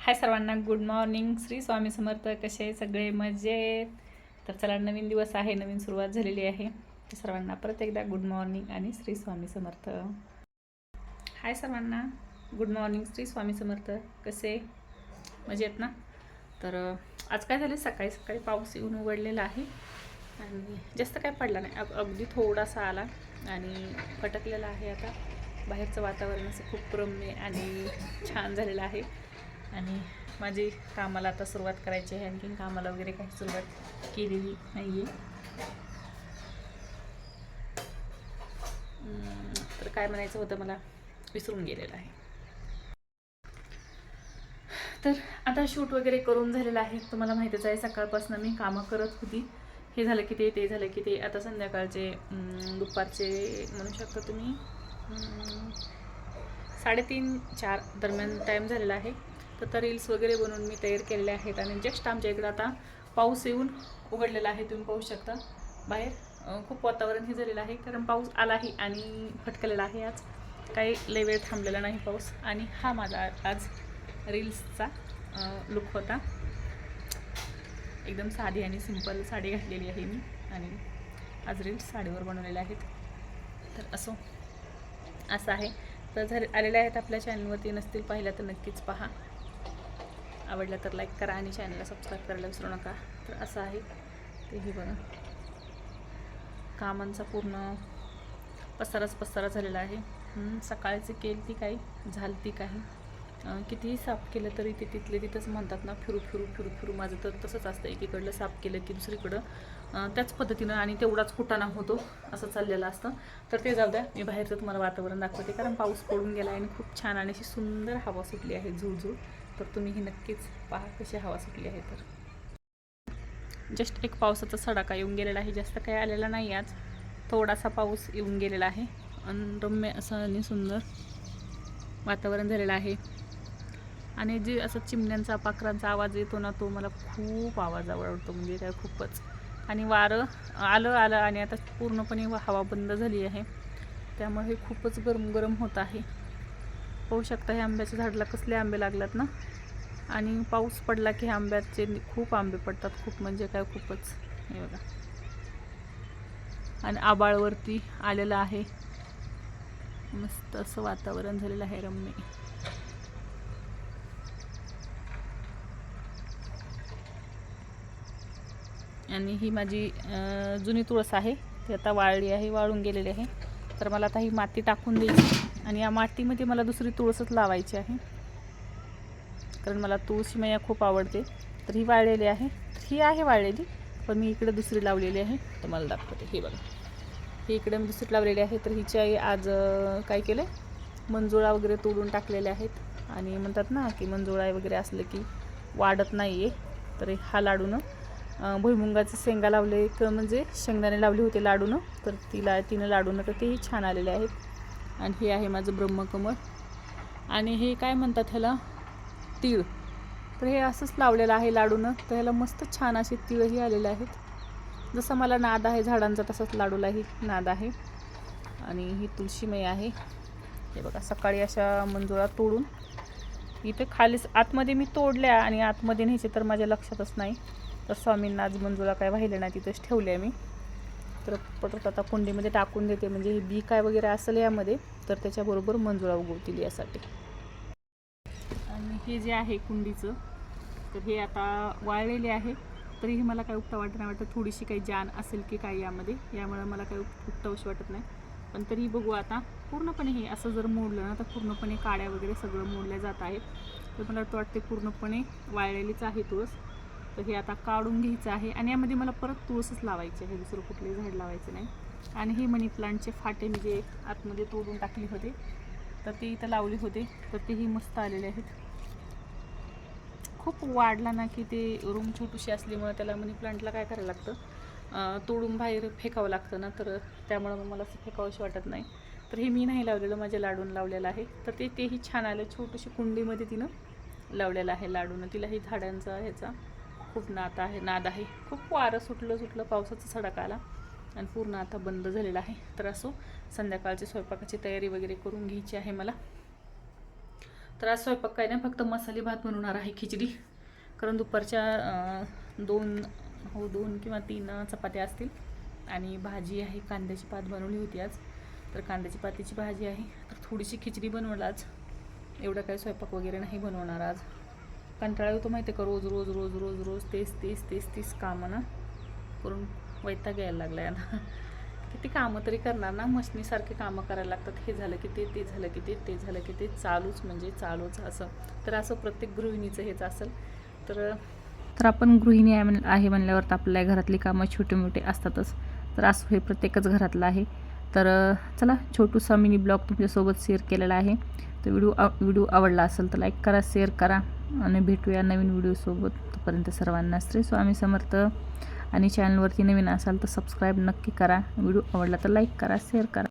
हाय सर्वांना good morning Shri Swami Samarth कसे सगळे? मजेत? तर चला नवीन दिवस आहे नवीन सुरुवात झालेली आहे. तर सर्वांना परत एकदा गुड मॉर्निंग आणि श्री स्वामी समर्थ. हाय सर्वांना गुड मॉर्निंग श्री स्वामी समर्थ कसे? मजेत ना? तर आज काय झाले सकाळी सकाळी पाऊस येऊन उघडलेला आहे. आणि जास्त काय पडला नाही. अग अगदी थोडासा आला आणि फटकलेला आहे आता. बाहेरचं वातावरण असं खूप रम्य आणि छान झालेलं आहे. आणि माझी कामाला आता सुरुवात करायची आहे. आणखीन कामाला वगैरे काही सुरुवात केलेली नाही आहे तर काय म्हणायचं होतं मला? विसरून गेलेलं आहे. तर आता शूट वगैरे करून झालेलं आहे. तुम्हाला माहितीच आहे सकाळपासून मी कामं करत होती. हे झालं की ते ते झालं की ते. आता संध्याकाळचे दुपारचे म्हणू शकता तुम्ही साडेतीन चार दरम्यान टाईम झालेला आहे. तर त्या रील्स वगैरे बनवून मी तयार केलेल्या आहेत. आणि जस्ट आमच्या इकडं आता पाऊस येऊन उघडलेला आहे तुम्ही पाहू शकता. बाहेर खूप वातावरण हे झालेलं आहे कारण पाऊस आलाही आणि फटकलेला आहे आज. काही लय वेळ थांबलेला नाही पाऊस. आणि हा माझा आज रील्सचा लुक होता. एकदम साधी आणि सिंपल साडी घातलेली आहे मी. आणि आज रील्स साडीवर बनवलेल्या आहेत. तर असो असं आहे. तर जर आलेल्या आहेत आपल्या चॅनलवरती नसतील पाहिल्या तर नक्कीच पहा. आवडलं तर लाईक करा आणि चॅनलला सबस्क्राईब करायला विसरू नका. तर असं आहे. तेही बघा. कामांचा पूर्ण पसाराच पसारा झालेला आहे. सकाळची केली ती काही झाली ती काही कितीही साफ केलं तरी ते तिथले तिथंच म्हणतात ना फिरू फिरू फिरू फिरू. माझं तर तसंच असतं. एकीकडलं साफ केलं की दुसरीकडं. त्याच पद्धतीनं आणि तेवढाच कुटाणा होतो. असं चाललेलं असतं. तर ते जाऊ द्या. मी बाहेरचं तुम्हाला वातावरण दाखवते. कारण पाऊस पडून गेला आहे आणि खूप छान आणि अशी सुंदर हवा सुटली आहे झुळझुळ. तर तुम्हीही नक्कीच पहा कशी हवा सुटली आहे तर. जस्ट एक पावसाचा सडाका येऊन गेलेला आहे. जास्त काही आलेला नाही आज. थोडासा पाऊस येऊन गेलेला आहे. आणि रम्य असं आणि सुंदर वातावरण झालेलं आहे. आणि जे असं चिमण्यांचा पाखरांचा आवाज येतो ना तो मला खूप आवाज आवडतो. म्हणजे काय खूपच. आणि वारं आलं आलं आणि आता पूर्णपणे हवा बंद झाली आहे. त्यामुळे हे खूपच गरम गरम होत आहे. पाहू शकता हे आंब्याच्या झाडाला कसले आंबे लागलात ना. आणि पाऊस पडला की हे आंब्याचे खूप आंबे पडतात खूप म्हणजे काय खूपच. हे बघा. आणि आबाळवरती आलेलं आहे. मस्त असं वातावरण झालेलं आहे रम्य. आणि ही माझी जुनी तुळस आहे. ती आता वाळली आहे वाळून गेलेली आहे. तर मला आता ही माती टाकून द्यायची. आणि या मातीमध्ये मला दुसरी तुळसच लावायची आहे. कारण मला तुळशी मैया खूप आवडते. तर ही वाळलेली आहे. ही आहे वाळलेली पण मी इकडे दुसरी लावलेली आहे. तुम्हाला दाखवते. ही बघा. ही इकडे मी दुसरी लावलेली आहे. तर हिची आई आज काय केलं आहे मंजुळा वगैरे तोडून टाकलेले आहेत. आणि म्हणतात ना की मंजुळा वगैरे असलं की वाढत नाही आहे तर हा लाडूनं अं, भुईमुंगाचे शेंगा लावले. क म्हणजे शेंगदाणे लावले होते लाडूनं. तर तिला तिनं लाडूनं तर तेही छान आलेले आहेत. आणि हे आहे माझं ब्रह्मकमळ. आणि हे काय म्हणतात ह्याला? तीळ. तर हे असंच लावलेलं आहे लाडूनं. तर ह्याला मस्त छान असे तिळही आलेले आहेत. जसं मला नाद आहे झाडांचा तसंच लाडूलाही नाद आहे. आणि ही तुळशीमय आहे. हे बघा सकाळी अशा मंजुळा तोडून. इथे खालीच आतमध्ये मी तोडल्या आणि आतमध्ये न्यायचे तर माझ्या लक्षातच नाही. तर स्वामींना आज मंजुळा काय वाहिल्या नाही तिथेच ठेवल्या मी. तर पटत आता कुंडीमध्ये टाकून देते. म्हणजे हे बी काय वगैरे असेल यामध्ये तर त्याच्याबरोबर मंजुळा उगवतील यासाठी. आणि हे जे आहे कुंडीचं तर हे आता वाळलेले आहे. तरीही मला काही उपटा वाटत नाही. वाटतं थोडीशी काही जान असेल की काय यामध्ये. यामुळे मला काही उप उपटावशी वाटत नाही. पण तरीही बघू आता. पूर्णपणे हे असं जर मोडलं ना तर पूर्णपणे काड्या वगैरे सगळं मोडल्या जात आहेत. तर मला वाटतं वाटते पूर्णपणे वाळलेलीच आहे तुळस तर हे आता काढून घ्यायचं आहे. आणि यामध्ये मला परत तुळसच लावायची आहे. दुसरं कुठले झाड लावायचं नाही. आणि हे मनी प्लांटचे फाटे मी जे आतमध्ये तोडून टाकले होते तर ते इथं लावले होते. तर तेही मस्त आलेले आहेत. खूप वाढला ना की ते रूम छोटीशी असल्यामुळं त्याला मनी प्लांटला काय करायला लागतं? तोडून बाहेर फेकावं लागतं ना तर त्यामुळं मग मला असं फेकावंशी वाटत नाही. तर हे मी नाही लावलेलं माझ्या लाडून लावलेलं आहे. तर ते तेही छान आलं. छोटीशी कुंडीमध्ये तिनं लावलेलं आहे लाडूनं. तिलाही झाडांचा ह्याचा खूप नाद आहे नाद आहे. खूप वारं सुटलं सुटलं पावसाचा सडक आला आणि पूर्ण आता बंद झालेला आहे. तर असो संध्याकाळची स्वयंपाकाची तयारी वगैरे करून घ्यायची आहे मला. तर आज स्वयंपाक काय नाही फक्त मसाले भात बनवणार आहे खिचडी. कारण दुपारच्या दोन हो दोन किंवा तीन चपात्या असतील. आणि भाजी आहे कांद्याची पात बनवली होती आज. तर कांद्याची पातीची भाजी आहे. तर थोडीशी खिचडी बनवलं आज. एवढं काही स्वयंपाक वगैरे नाही बनवणार आज. कंटाळा येतो माहिती आहे का? रोज रोज रोज रोज रोज तेच तेच तेच तेच कामं ना. करून वैताग यायला लागला आहे किती कामं तरी करणार ना? मशनीसारखे कामं करायला लागतात. हे झालं की ते ते झालं की ते ते झालं की ते. चालूच म्हणजे चालूच असं. तर असं प्रत्येक गृहिणीचं हेच असेल. तर तर आपण गृहिणी आहे म्हण- आहे म्हणल्यावर तर आपल्या घरातली कामं छोटे मोठे असतातच. तर असं हे प्रत्येकच घरातलं आहे. तर चला छोटूसा मिनी ब्लॉग तुमच्यासोबत शेअर केलेला आहे. तर व्हिडिओ व्हिडिओ आवडला असेल तर लाईक करा शेअर करा. आणि भेटूया नवीन व्हिडिओसोबत तोपर्यंत सर्वांना श्री स्वामी समर्थ. आणि चॅनलवरती नवीन असाल तर सबस्क्राईब नक्की करा. व्हिडिओ आवडला तर लाईक करा शेअर करा.